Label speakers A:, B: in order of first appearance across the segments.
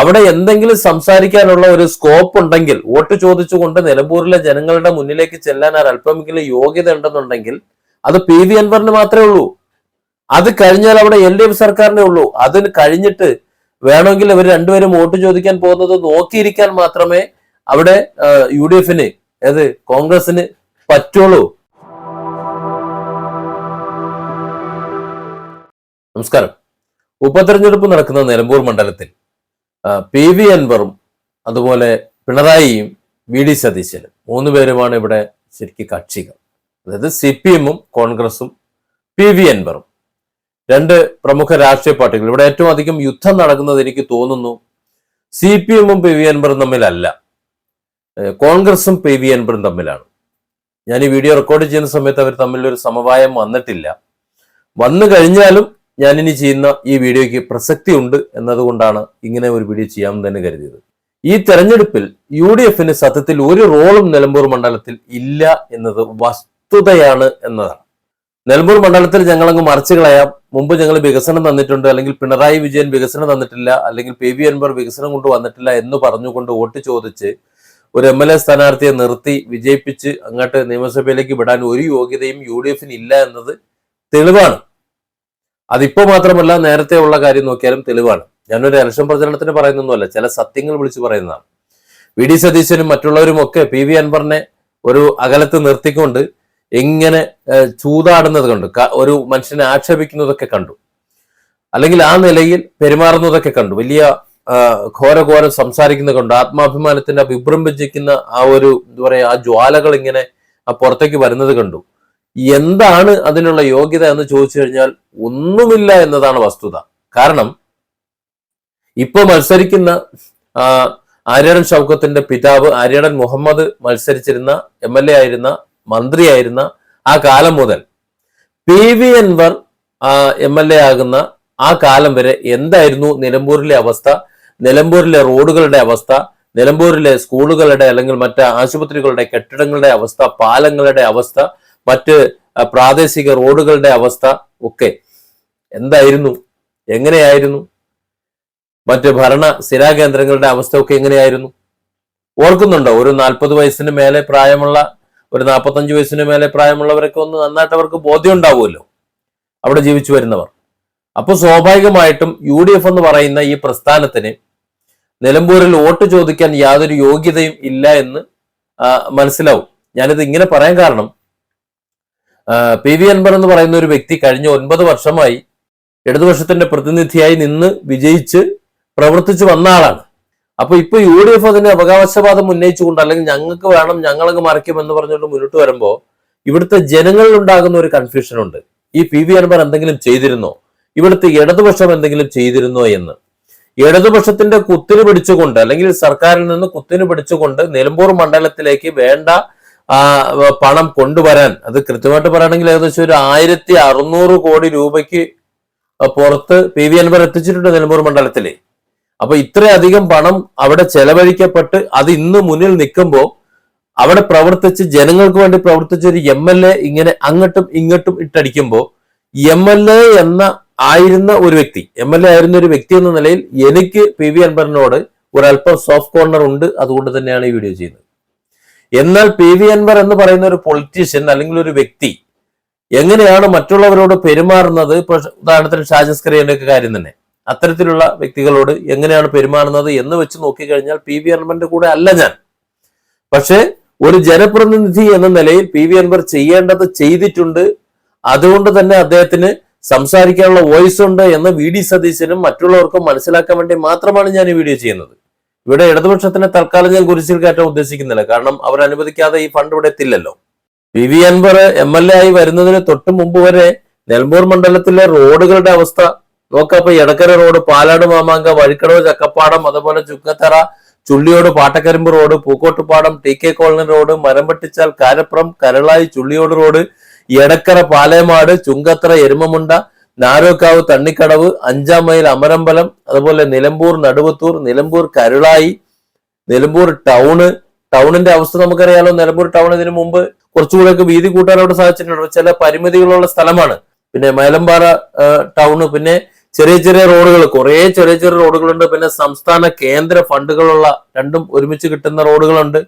A: അവിടെ എന്തെങ്കിലും സംസാരിക്കാനുള്ള ഒരു സ്കോപ്പ് ഉണ്ടെങ്കിൽ വോട്ട് ചോദിച്ചുകൊണ്ട് നിലമ്പൂരിലെ ജനങ്ങളുടെ മുന്നിലേക്ക് ചെല്ലാൻ അല്പമെങ്കിലും യോഗ്യത ഉണ്ടെന്നുണ്ടെങ്കിൽ അത് പി വി അൻവറിന് മാത്രമേ ഉള്ളൂ. അത് കഴിഞ്ഞാൽ അവിടെ എൽ ഡി എഫ് സർക്കാരിനെ ഉള്ളൂ. അതിന് കഴിഞ്ഞിട്ട് വേണമെങ്കിൽ ഇവർ രണ്ടുപേരും വോട്ട് ചോദിക്കാൻ പോകുന്നത് നോക്കിയിരിക്കാൻ മാത്രമേ അവിടെ യു ഡി എഫിന് ഏത് കോൺഗ്രസിന് പറ്റുള്ളൂ. നമസ്കാരം. ഉപതെരഞ്ഞെടുപ്പ് നടക്കുന്ന നിലമ്പൂർ മണ്ഡലത്തിൽ. പി വി അൻവറും അതുപോലെ പിണറായിയും വി ഡി സതീശനും മൂന്ന് പേരുമാണ് ഇവിടെ ശരിക്കും കക്ഷികൾ. അതായത് സി പി എമ്മും കോൺഗ്രസും പി വി അൻവറും. രണ്ട് പ്രമുഖ രാഷ്ട്രീയ പാർട്ടികൾ. ഇവിടെ ഏറ്റവും അധികം യുദ്ധം നടക്കുന്നത് എനിക്ക് തോന്നുന്നു സി പി എമ്മും പി വി അൻവറും തമ്മിലല്ല. കോൺഗ്രസും പി വി അൻവറും തമ്മിലാണ്. ഞാൻ ഈ വീഡിയോ റെക്കോർഡ് ചെയ്യുന്ന സമയത്ത് അവർ തമ്മിലൊരു സമവായം വന്നിട്ടില്ല. വന്നു കഴിഞ്ഞാലും ഞാൻ ഇനി ചെയ്യുന്ന ഈ വീഡിയോയ്ക്ക് പ്രസക്തി ഉണ്ട് എന്നതുകൊണ്ടാണ് ഇങ്ങനെ ഒരു വീഡിയോ ചെയ്യാമെന്ന് തന്നെ കരുതിയത്. ഈ തെരഞ്ഞെടുപ്പിൽ യു ഡി എഫിന് സത്യത്തിൽ ഒരു റോളും നിലമ്പൂർ മണ്ഡലത്തിൽ ഇല്ല എന്നത് വസ്തുതയാണ് എന്നതാണ്. നിലമ്പൂർ മണ്ഡലത്തിൽ ഞങ്ങളങ്ങ് മറിച്ചു കളയാം. മുമ്പ് ഞങ്ങൾ വികസനം തന്നിട്ടുണ്ട്. അല്ലെങ്കിൽ പിണറായി വിജയൻ വികസനം തന്നിട്ടില്ല. അല്ലെങ്കിൽ പി വി അൻവർ വികസനം കൊണ്ട് വന്നിട്ടില്ല എന്ന് പറഞ്ഞുകൊണ്ട് വോട്ട് ചോദിച്ച് ഒരു എം എൽ എ സ്ഥാനാർത്ഥിയെ നിർത്തി വിജയിപ്പിച്ച് അങ്ങോട്ട് നിയമസഭയിലേക്ക് വിടാൻ ഒരു യോഗ്യതയും യു ഡി എഫിന് ഇല്ല എന്നത് തെളിവാണ്. അതിപ്പോ മാത്രമല്ല നേരത്തെ ഉള്ള കാര്യം നോക്കിയാലും തെളിവാണ്. ഞാനൊരു ഇലക്ഷൻ പ്രചരണത്തിന് പറയുന്നൊന്നുമല്ല ചില സത്യങ്ങൾ വിളിച്ചു പറയുന്നതാണ്. വി. ഡി. സതീശനും മറ്റുള്ളവരും ഒക്കെ പി. വി. അൻവറിനെ ഒരു അകലത്ത് നിർത്തിക്കൊണ്ട് എങ്ങനെ ചൂതാടുന്നത് കണ്ടു. ഒരു മനുഷ്യനെ ആക്ഷേപിക്കുന്നതൊക്കെ കണ്ടു. അല്ലെങ്കിൽ ആ നിലയിൽ പെരുമാറുന്നതൊക്കെ കണ്ടു. വലിയ ഘോര ഘോരഘോരം സംസാരിക്കുന്നത് കണ്ടു. ആത്മാഭിമാനത്തിന്റെ വിഭ്രംഭിച്ചിരിക്കുന്ന ആ ഒരു എന്താ പറയാ ആ ജ്വാലകൾ ഇങ്ങനെ പുറത്തേക്ക് വരുന്നത് കണ്ടു. എന്താണ് അതിനുള്ള യോഗ്യത എന്ന് ചോദിച്ചു കഴിഞ്ഞാൽ ഒന്നുമില്ല എന്നതാണ് വസ്തുത. കാരണം ഇപ്പൊ മത്സരിക്കുന്ന ആര്യടൻ ഷൗക്കത്തിന്റെ പിതാവ് ആര്യടൻ മുഹമ്മദ് മത്സരിച്ചിരുന്ന എം എൽ എ ആയിരുന്ന മന്ത്രിയായിരുന്ന ആ കാലം മുതൽ P V Anvar M L A ആകുന്ന ആ കാലം വരെ എന്തായിരുന്നു നിലമ്പൂരിലെ അവസ്ഥ നിലമ്പൂരിലെ റോഡുകളുടെ അവസ്ഥ നിലമ്പൂരിലെ സ്കൂളുകളുടെ അല്ലെങ്കിൽ മറ്റ് ആശുപത്രികളുടെ കെട്ടിടങ്ങളുടെ അവസ്ഥ പാലങ്ങളുടെ അവസ്ഥ മറ്റ് പ്രാദേശിക റോഡുകളുടെ അവസ്ഥ ഒക്കെ എന്തായിരുന്നു? എങ്ങനെയായിരുന്നു? മറ്റ് ഭരണ സ്ഥിരാകേന്ദ്രങ്ങളുടെ അവസ്ഥയൊക്കെ എങ്ങനെയായിരുന്നു? ഓർക്കുന്നുണ്ടോ? ഒരു നാൽപ്പത് വയസ്സിന് മേലെ പ്രായമുള്ള ഒരു നാൽപ്പത്തഞ്ച് വയസ്സിന് മേലെ പ്രായമുള്ളവരൊക്കെ ഒന്ന് നന്നായിട്ട് അവർക്ക് ബോധ്യം ഉണ്ടാവുമല്ലോ. അവിടെ ജീവിച്ചു വരുന്നവർ. അപ്പോൾ സ്വാഭാവികമായിട്ടും യു ഡി എഫ് എന്ന് പറയുന്ന ഈ പ്രസ്ഥാനത്തിന് നിലമ്പൂരിൽ വോട്ട് ചോദിക്കാൻ യാതൊരു യോഗ്യതയും ഇല്ല എന്ന് മനസ്സിലാവും. ഞാനിത് ഇങ്ങനെ പറയാൻ കാരണം പി വി അൻവർ എന്ന് പറയുന്ന ഒരു വ്യക്തി കഴിഞ്ഞ ഒൻപത് വർഷമായി ഇടതുപക്ഷത്തിന്റെ പ്രതിനിധിയായി നിന്ന് വിജയിച്ച് പ്രവർത്തിച്ചു വന്ന ആളാണ്. അപ്പൊ ഇപ്പൊ യു ഡി എഫ് അതിന്റെ അവകാശവാദം ഉന്നയിച്ചുകൊണ്ട് അല്ലെങ്കിൽ ഞങ്ങൾക്ക് വേണം ഞങ്ങളങ്ങ് മറിക്കും എന്ന് പറഞ്ഞുകൊണ്ട് മുന്നോട്ട് വരുമ്പോ ഇവിടുത്തെ ജനങ്ങളിൽ ഉണ്ടാകുന്ന ഒരു കൺഫ്യൂഷൻ ഉണ്ട്. ഈ പി വി അൻവർ എന്തെങ്കിലും ചെയ്തിരുന്നോ? ഇവിടുത്തെ ഇടതുപക്ഷം എന്തെങ്കിലും ചെയ്തിരുന്നോ എന്ന്? ഇടതുപക്ഷത്തിന്റെ കുത്തിന് പിടിച്ചുകൊണ്ട് അല്ലെങ്കിൽ സർക്കാരിൽ നിന്ന് കുത്തിന് പിടിച്ചുകൊണ്ട് നിലമ്പൂർ മണ്ഡലത്തിലേക്ക് വേണ്ട ആ, പണം കൊണ്ടുവരാൻ. അത് കൃത്യമായിട്ട് പറയുകയാണെങ്കിൽ ഏകദേശം ഒരു ആയിരത്തി അറുന്നൂറ് കോടി രൂപയ്ക്ക് പുറത്ത് പി വി അൻവർ എത്തിച്ചിട്ടുണ്ട് നിലമ്പൂർ മണ്ഡലത്തിൽ അപ്പൊ ഇത്രയധികം പണം അവിടെ ചെലവഴിക്കപ്പെട്ട് അത് ഇന്ന് മുന്നിൽ നിൽക്കുമ്പോൾ അവിടെ പ്രവർത്തിച്ച് ജനങ്ങൾക്ക് വേണ്ടി പ്രവർത്തിച്ച ഒരു എം എൽ എ ഇങ്ങനെ അങ്ങോട്ടും ഇങ്ങോട്ടും ഇട്ടടിക്കുമ്പോൾ എം എൽ എ എന്ന ആയിരുന്ന ഒരു വ്യക്തി എം എൽ എ ആയിരുന്ന ഒരു വ്യക്തി എന്ന നിലയിൽ എനിക്ക് പി വി അൻവറിനോട് ഒരല്പം സോഫ്റ്റ് കോർണർ ഉണ്ട്. അതുകൊണ്ട് തന്നെയാണ് ഈ വീഡിയോ ചെയ്യുന്നത്. എന്നാൽ പി വി അൻവർ എന്ന് പറയുന്ന ഒരു പൊളിറ്റീഷ്യൻ അല്ലെങ്കിൽ ഒരു വ്യക്തി എങ്ങനെയാണ് മറ്റുള്ളവരോട് പെരുമാറുന്നത്? ഇപ്പൊ ഉദാഹരണത്തിന് ഷാജസ്കറിയുടെ ഒക്കെ കാര്യം തന്നെ. അത്തരത്തിലുള്ള വ്യക്തികളോട് എങ്ങനെയാണ് പെരുമാറുന്നത് എന്ന് വെച്ച് നോക്കിക്കഴിഞ്ഞാൽ പി വി അൻവറിന്റെ കൂടെ അല്ല ഞാൻ. പക്ഷേ ഒരു ജനപ്രതിനിധി എന്ന നിലയിൽ പി വി അൻവർ ചെയ്യേണ്ടത് ചെയ്തിട്ടുണ്ട്. അതുകൊണ്ട് തന്നെ അദ്ദേഹത്തിന് സംസാരിക്കാനുള്ള വോയിസ് ഉണ്ട് എന്ന് വി ഡി സതീശനും മറ്റുള്ളവർക്കും മനസ്സിലാക്കാൻ വേണ്ടി മാത്രമാണ് ഞാൻ ഈ വീഡിയോ ചെയ്യുന്നത്. ഇവിടെ ഇടതുപക്ഷത്തിന് തൽക്കാലം ഞാൻ കുരിശിൽ കയറ്റാൻ ഉദ്ദേശിക്കുന്നില്ല. കാരണം അവർ അനുവദിക്കാതെ ഈ ഫണ്ട് ഇവിടെ എത്തില്ലല്ലോ P V Anvar M L A ആയി വരുന്നതിന് തൊട്ട് മുമ്പ് വരെ നെൽമൂർ മണ്ഡലത്തിലെ റോഡുകളുടെ അവസ്ഥ നോക്കപ്പോ എടക്കര റോഡ് പാലാട് മാമാങ്ക വഴിക്കടവ് ചക്കപ്പാടം അതുപോലെ Chukkathara Chulliyode Pattakkarimbu road Pookkottupadam T K colony road Marampettichal Karappuram Karulai Chulliyode road Edakkara Palemad Chungathara Erumamunda Narokkavu Thannikkadavu അഞ്ചാം മൈൽ അമരമ്പലം അതുപോലെ നിലമ്പൂർ നടുവത്തൂർ നിലമ്പൂർ കരുളായി നിലമ്പൂർ ടൗണ്. ടൗണിന്റെ അവസ്ഥ നമുക്കറിയാലോ നിലമ്പൂർ ടൗൺ ഇതിനു മുമ്പ് കുറച്ചുകൂടെയൊക്കെ വീതി കൂട്ടാൻ അവിടെ സാധിച്ചിട്ടുണ്ട്. ചില പരിമിതികളുള്ള സ്ഥലമാണ്. പിന്നെ മേലമ്പാറ ടൗണ് പിന്നെ ചെറിയ ചെറിയ റോഡുകൾ കുറേ ചെറിയ ചെറിയ റോഡുകളുണ്ട്. പിന്നെ സംസ്ഥാന കേന്ദ്ര ഫണ്ടുകളുള്ള രണ്ടും ഒരുമിച്ച് കിട്ടുന്ന റോഡുകളുണ്ട്.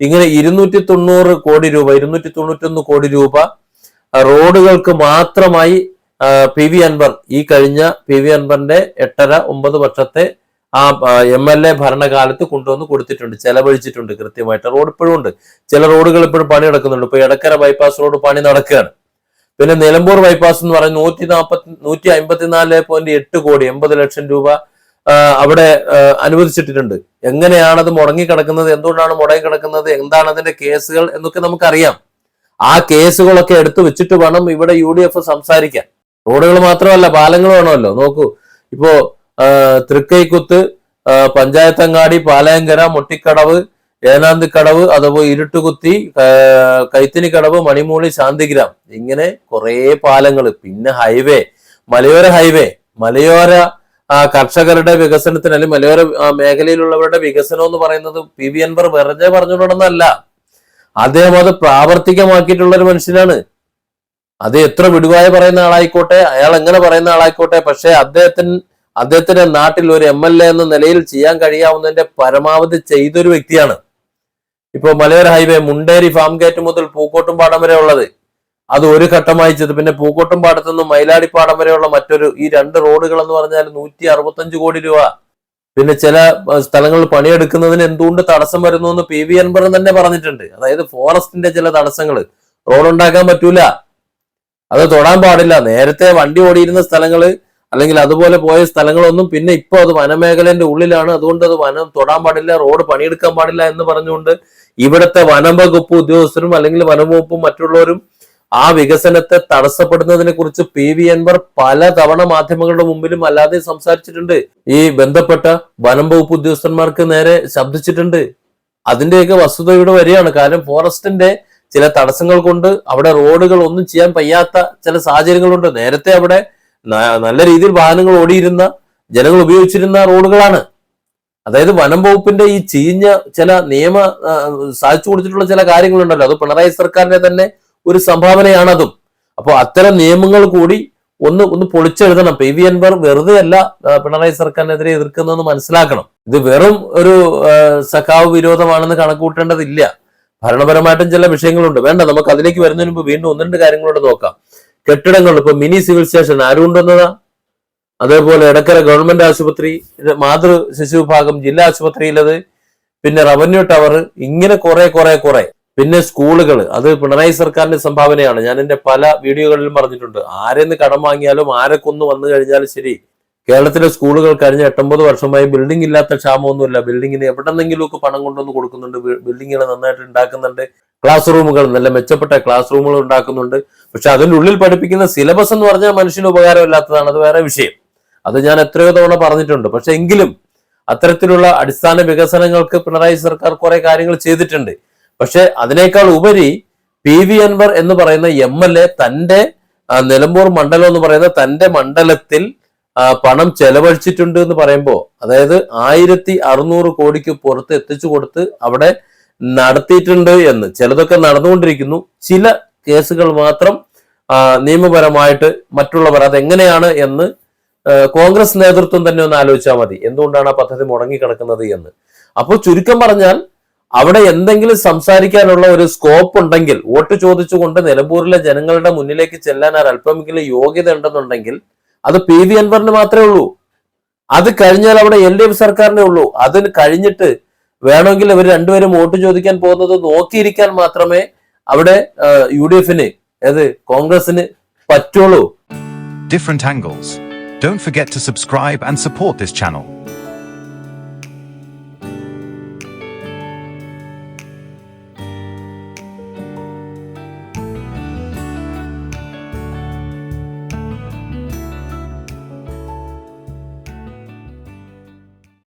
A: ഇങ്ങനെ ഇരുന്നൂറ്റി തൊണ്ണൂറ് കോടി രൂപ ഇരുന്നൂറ്റി തൊണ്ണൂറ്റൊന്ന് കോടി രൂപ റോഡുകൾക്ക് മാത്രമായി പി വി അൻവർ ഈ കഴിഞ്ഞ പി വി അൻവറിന്റെ എട്ടര ഒമ്പത് വർഷത്തെ ആ എം എൽ എ ഭരണകാലത്ത് കൊണ്ടുവന്ന് കൊടുത്തിട്ടുണ്ട് ചെലവഴിച്ചിട്ടുണ്ട് കൃത്യമായിട്ട്. റോഡ് ഇപ്പോഴും ഉണ്ട്. ചില റോഡുകൾ ഇപ്പോഴും പണി നടക്കുന്നുണ്ട്. ഇപ്പൊ എടക്കര ബൈപ്പാസ് റോഡ് പണി നടക്കുകയാണ്. പിന്നെ നിലമ്പൂർ ബൈപ്പാസ് എന്ന് പറയുന്നത് നൂറ്റി നാൽപ്പത്തി നൂറ്റി അമ്പത്തിനാല് പോയിന്റ് എട്ട് കോടി എൺപത് ലക്ഷം രൂപ അവിടെ അനുവദിച്ചിട്ടിട്ടുണ്ട്. അനുവദിച്ചിട്ടുണ്ട് എങ്ങനെയാണത് മുടങ്ങിക്കിടക്കുന്നത്? എന്തുകൊണ്ടാണ് മുടങ്ങിക്കിടക്കുന്നത്? എന്താണ് അതിന്റെ കേസുകൾ? എന്നൊക്കെ നമുക്കറിയാം. ആ കേസുകളൊക്കെ എടുത്തു വെച്ചിട്ട് വേണം ഇവിടെ യു ഡി എഫ് സംസാരിക്കാൻ. റോഡുകൾ മാത്രമല്ല പാലങ്ങൾ വേണമല്ലോ. നോക്കൂ ഇപ്പോ തൃക്കൈക്കുത്ത് പഞ്ചായത്തങ്ങാടി പാലയങ്കര മുട്ടിക്കടവ് ഏനാന്തിക്കടവ് അതുപോലെ ഇരുട്ടുകുത്തി കൈത്തിനി കൈത്തിനിക്കടവ് മണിമൂളി ശാന്തിഗ്രാം. ഇങ്ങനെ കുറേ പാലങ്ങൾ പിന്നെ ഹൈവേ മലയോര ഹൈവേ മലയോര കർഷകരുടെ വികസനത്തിന് അല്ലെങ്കിൽ മലയോര മേഖലയിലുള്ളവരുടെ വികസനം എന്ന് പറയുന്നത് പി വി അൻവർ വെറുതെ പറഞ്ഞുകൊണ്ടെന്നല്ല. അദ്ദേഹം അത് പ്രാവർത്തികമാക്കിയിട്ടുള്ള ഒരു മനുഷ്യനാണ്. അത് എത്ര വിടുവായ പറയുന്ന ആളായിക്കോട്ടെ അയാൾ എങ്ങനെ പറയുന്ന ആളായിക്കോട്ടെ പക്ഷെ അദ്ദേഹത്തിന് അദ്ദേഹത്തിന്റെ നാട്ടിൽ ഒരു എം എൽ എ എന്ന നിലയിൽ ചെയ്യാൻ കഴിയാവുന്നതിന്റെ പരമാവധി ചെയ്തൊരു വ്യക്തിയാണ്. ഇപ്പൊ മലയോര ഹൈവേ മുണ്ടേരി ഫാം ഗേറ്റ് മുതൽ പൂക്കോട്ടുംപാടം വരെ ഉള്ളത്. അത് ഒരു ഘട്ടമായി ചെയ്തു. പിന്നെ പൂക്കോട്ടും പാടത്തു നിന്ന് മയിലാടിപ്പാടം വരെയുള്ള മറ്റൊരു ഈ രണ്ട് റോഡുകൾ എന്ന് പറഞ്ഞാൽ നൂറ്റി അറുപത്തഞ്ച് കോടി രൂപ. പിന്നെ ചില സ്ഥലങ്ങളിൽ പണിയെടുക്കുന്നതിന് എന്തുകൊണ്ട് തടസ്സം വരുന്നു എന്ന് പി വി അൻവർ തന്നെ പറഞ്ഞിട്ടുണ്ട്. അതായത് ഫോറസ്റ്റിന്റെ ചില തടസ്സങ്ങൾ. റോഡ് ഉണ്ടാക്കാൻ പറ്റൂല. അത് തൊടാൻ പാടില്ല. നേരത്തെ വണ്ടി ഓടിയിരുന്ന സ്ഥലങ്ങൾ അല്ലെങ്കിൽ അതുപോലെ പോയ സ്ഥലങ്ങളൊന്നും പിന്നെ ഇപ്പൊ അത് വനമേഖലന്റെ ഉള്ളിലാണ്. അതുകൊണ്ട് അത് വനം തൊടാൻ പാടില്ല റോഡ് പണിയെടുക്കാൻ പാടില്ല എന്ന് പറഞ്ഞുകൊണ്ട് ഇവിടുത്തെ വനം വകുപ്പ് ഉദ്യോഗസ്ഥരും അല്ലെങ്കിൽ വനംവകുപ്പും മറ്റുള്ളവരും ആ വികസനത്തെ തടസ്സപ്പെടുന്നതിനെ കുറിച്ച് പി വി അൻവർ പല തവണ മാധ്യമങ്ങളുടെ മുമ്പിലും അല്ലാതെ സംസാരിച്ചിട്ടുണ്ട്. ഈ ബന്ധപ്പെട്ട വനം വകുപ്പ് ഉദ്യോഗസ്ഥന്മാർക്ക് നേരെ ശബ്ദിച്ചിട്ടുണ്ട്. അതിന്റെയൊക്കെ വസ്തുത ഇവിടെ വരികയാണ്. കാരണം ഫോറസ്റ്റിന്റെ ചില തടസ്സങ്ങൾ കൊണ്ട് അവിടെ റോഡുകൾ ഒന്നും ചെയ്യാൻ വയ്യാത്ത ചില സാഹചര്യങ്ങളുണ്ട് നേരത്തെ അവിടെ നല്ല രീതിയിൽ വാഹനങ്ങൾ ഓടിയിരുന്ന ജനങ്ങൾ ഉപയോഗിച്ചിരുന്ന റോഡുകളാണ്. അതായത് വനം വകുപ്പിന്റെ ഈ ചീഞ്ഞ ചില നിയമ സാധിച്ചു കൊടുത്തിട്ടുള്ള ചില കാര്യങ്ങളുണ്ടല്ലോ. അത് പിണറായി സർക്കാരിന്റെ തന്നെ ഒരു സംഭാവനയാണ് അതും അപ്പോൾ അത്തരം നിയമങ്ങൾ കൂടി ഒന്ന് ഒന്ന് പൊളിച്ചെഴുതണം. പി വി അൻവർ വെറുതെ അല്ല പിണറായി സർക്കാരിനെതിരെ എതിർക്കുന്നതെന്ന് മനസ്സിലാക്കണം. ഇത് വെറും ഒരു സഖാവ് വിരോധമാണെന്ന് കണക്കൂട്ടേണ്ടതില്ല ഭരണപരമായിട്ടും ചില വിഷയങ്ങളുണ്ട്. വേണ്ട നമുക്ക് അതിലേക്ക് വരുന്നതിന് മുമ്പ് വീണ്ടും ഒന്ന് രണ്ട് കാര്യങ്ങളോട് നോക്കാം. കെട്ടിടങ്ങൾ ഇപ്പൊ മിനി സിവിൽ സ്റ്റേഷൻ ആരുണ്ടെന്നതാ അതേപോലെ എടക്കര ഗവൺമെന്റ് ആശുപത്രി മാതൃ ശിശു വിഭാഗം ജില്ലാ ആശുപത്രിയിലത് പിന്നെ റവന്യൂ ടവർ ഇങ്ങനെ കുറെ കുറെ കുറെ. പിന്നെ സ്കൂളുകൾ അത് പിണറായി സർക്കാരിന്റെ സംഭാവനയാണ്. ഞാൻ എന്റെ പല വീഡിയോകളിലും പറഞ്ഞിട്ടുണ്ട്. ആരെന്ന് കടം വാങ്ങിയാലും ആരെ കൊന്നു വന്നു കഴിഞ്ഞാലും ശരി കേരളത്തിലെ സ്കൂളുകൾ കഴിഞ്ഞ എട്ടൊമ്പത് വർഷമായി ബിൽഡിംഗ് ഇല്ലാത്ത ക്ഷാമമൊന്നുമില്ല. ബിൽഡിങ്ങിന് എവിടെന്നെങ്കിലുമൊക്കെ പണം കൊണ്ടുവന്ന് കൊടുക്കുന്നുണ്ട്. ബിൽഡിങ്ങുകൾ നന്നായിട്ട് ഉണ്ടാക്കുന്നുണ്ട്. ക്ലാസ് റൂമുകൾ നല്ല മെച്ചപ്പെട്ട ക്ലാസ് റൂമുകൾ ഉണ്ടാക്കുന്നുണ്ട്. പക്ഷെ അതിന്റെ ഉള്ളിൽ പഠിപ്പിക്കുന്ന സിലബസ് എന്ന് പറഞ്ഞാൽ മനുഷ്യന് ഉപകാരമില്ലാത്തതാണ്. അത് വേറെ വിഷയം. അത് ഞാൻ എത്രയോ തവണ പറഞ്ഞിട്ടുണ്ട്. പക്ഷെ എങ്കിലും അത്തരത്തിലുള്ള അടിസ്ഥാന വികസനങ്ങൾക്ക് പിണറായി സർക്കാർ കുറെ കാര്യങ്ങൾ ചെയ്തിട്ടുണ്ട്. പക്ഷെ അതിനേക്കാൾ ഉപരി പി വി അൻവർ എന്ന് പറയുന്ന എം എൽ എ തന്റെ നിലമ്പൂർ മണ്ഡലം എന്ന് പറയുന്ന തന്റെ മണ്ഡലത്തിൽ പണം ചെലവഴിച്ചിട്ടുണ്ട് എന്ന് പറയുമ്പോൾ അതായത് ആയിരത്തി അറുന്നൂറ് കോടിക്ക് പുറത്ത് എത്തിച്ചു കൊടുത്ത് അവിടെ നടത്തിയിട്ടുണ്ട് എന്ന്. ചിലതൊക്കെ നടന്നുകൊണ്ടിരിക്കുന്നു. ചില കേസുകൾ മാത്രം ആ, നിയമപരമായിട്ട് മറ്റുള്ളവർ അതെങ്ങനെയാണ് എന്ന് കോൺഗ്രസ് നേതൃത്വം തന്നെ ഒന്ന് ആലോചിച്ചാൽ മതി. എന്തുകൊണ്ടാണ് ആ പദ്ധതി മുടങ്ങിക്കിടക്കുന്നത് എന്ന്. അപ്പോൾ ചുരുക്കം പറഞ്ഞാൽ അവിടെ എന്തെങ്കിലും സംസാരിക്കാനുള്ള ഒരു സ്കോപ്പ് ഉണ്ടെങ്കിൽ വോട്ട് ചോദിച്ചുകൊണ്ട് നിലമ്പൂരിലെ ജനങ്ങളുടെ മുന്നിലേക്ക് ചെല്ലാൻ അല്പമെങ്കിലും യോഗ്യത ഉണ്ടെന്നുണ്ടെങ്കിൽ അത് പി വി അൻവറിന് മാത്രമേ ഉള്ളൂ അത് കഴിഞ്ഞാൽ അവിടെ എൽ ഡി എഫ് സർക്കാരിനെ ഉള്ളൂ അതിന് കഴിഞ്ഞിട്ട് വേണമെങ്കിൽ ഇവർ രണ്ടുപേരും വോട്ട് ചോദിക്കാൻ പോകുന്നത് നോക്കിയിരിക്കാൻ മാത്രമേ അവിടെ യു ഡി എഫിന് ഏത് കോൺഗ്രസിന് പറ്റുള്ളൂ
B: different angles. Don't forget to subscribe and support this channel.